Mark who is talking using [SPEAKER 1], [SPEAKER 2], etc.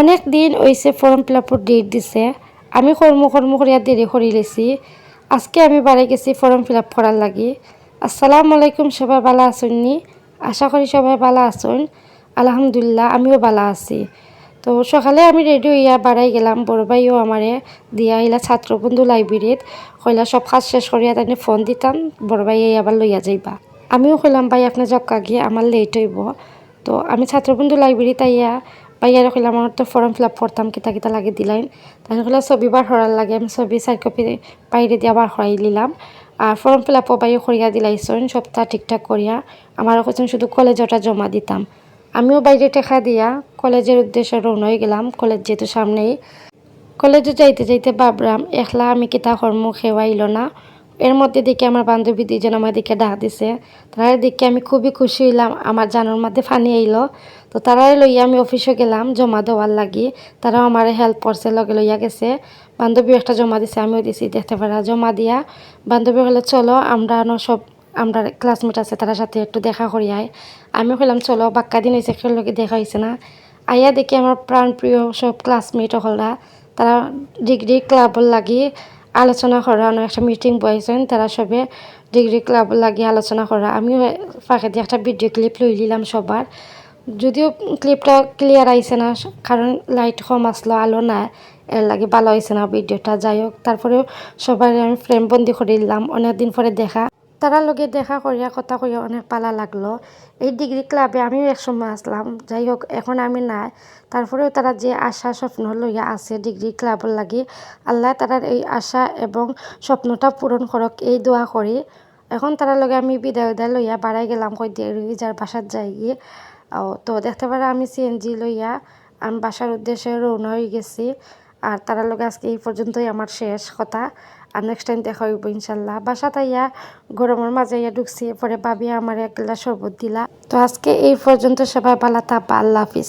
[SPEAKER 1] অনেক দিন হইছে ফর্ম ফিল আপর ডেট দিছে। আমি কর্ম কর্ম করিয়া দেরি করি লেছি। আজকে আমি বাড়ি গেছি ফর্ম ফিল আপ করার লাগি। আসসালামু আলাইকুম, সবাই ভালো আছেননি আশা করি সবাই ভালো আছেন। আলহামদুলিল্লাহ, আমিও ভালো আছি। তো সকালে আমি রেডি হইয়া বাড়াই গেলাম। বড় ভাইও আমারে দিয়া আইলা ছাত্রবন্ধু লাইব্রেরিত কইলা, সব কাজ শেষ করিয়া তাই ফোন দিতাম। বড় ভাই আবার লইয়া যাইবা। আমিও কইলাম, ভাই, আপনার জক্কা গিয়ে আমার লেট হইব। তো আমি ছাত্রবন্ধু লাইব্রেরি তাইয়া ভাইয়ারে কইলাম আমার তো ফর্ম ফিল আপ করতাম কিতা কিতা লাগে দিলাইন। কইলা ছবি বার হরার লাগে, আমি ছবি চার কপি বাইরে দিয়া বার হরাই নিলাম আর ফর্ম ফিল আপও বাইরে করিয়া দিলাইছেন, সবটা ঠিকঠাক করিয়া আমার কইছেন শুধু কলেজটা জমা দিতাম। আমিও বাইরে টেকা দিয়া কলেজের উদ্দেশ্যে রওনা হয়ে গেলাম কলেজ যেহেতু সামনেই। কলেজে যাইতে যাইতে ভাবলাম একলা আমি কিতা কর্ম খেওয়াইল না এর মধ্যে দেখে আমার বান্ধবী দুইজন আমার দিকে ডাক দিছে। তারা দেখে আমি খুবই খুশি হইলাম, আমার জানার মধ্যে ফানি আইলো। তো তারাই লইয়া আমি অফিসে গেলাম জমা দেওয়ার লাগি। তারাও আমার হেল্প করছে, লগে লইয়া গেছে। বান্ধবীও একটা জমা দিছে, আমিও দিছি, দেখতে পারা, জমা দিয়া। বান্ধবী হলে চলো, আমরা সব, আমরা ক্লাসমেট আছে, তার সাথে একটু দেখা করি, আয়। আমি কইলাম, চলো, বাক্কা দিন হয়েছে খেয়ে লগে দেখা হয়েছে না। আইয়া দেখি আমার প্রাণ প্রিয় সব ক্লাসমেট হলরা, তারা ডিগ্রি ক্লাবর লাগি আলোচনা করা একটা মিটিং বয়েছেন তারা সবে ডিগ্রি ক্লাব লাগিয়ে আলোচনা করা। আমিও ফাঁকে দিয়ে একটা ভিডিও ক্লিপ লই নিলাম সবার। যদিও ক্লিপটা ক্লিয়ার আইছে না, কারণ লাইট কম আসলো, আলো না, এর লাগে ভালো হয়েছে না ভিডিওটা যাই হোক, তারপরেও সবাই আমি ফ্রেম বন্দি করে দিলাম অনেকদিন পরে দেখা। তারা লগে দেখা করিয়া কথা কইয়া অনেক পালা লাগল। এই ডিগ্রি ক্লাবে আমিও একসময় আসলাম যাই হোক এখন আমি নাই। তারপরেও তারা যে আশা, স্বপ্ন লইয়া আছে ডিগ্রি ক্লাবর লাগি, আল্লাহ তারার এই আশা এবং স্বপ্নটা পূরণ করক এই দোয়া করি এখন তারা লগে আমি বিদায় উদায় লইয়া বাড়াই গেলাম কই দিয়ে যার বাসার যাই গিয়ে তো, দেখতে পারা আমি সিএনজি লইয়া আমি বাসার উদ্দেশ্যে রওনা হয়ে গেছি। আর তারা লগে আজকে এই পর্যন্তই আমার শেষ কথা। আর নেক্সট টাইম দেখা হইব ইনশাল্লাহ। বাসা তাইয়া গরমের মাঝে ইয়া ঢুকছি পরে ভাবি আমার এক গ্লাস শরবত দিলা। তো আজকে এই পর্যন্ত সবাই ভালো থাকবা, আল্লাহ হাফিজ।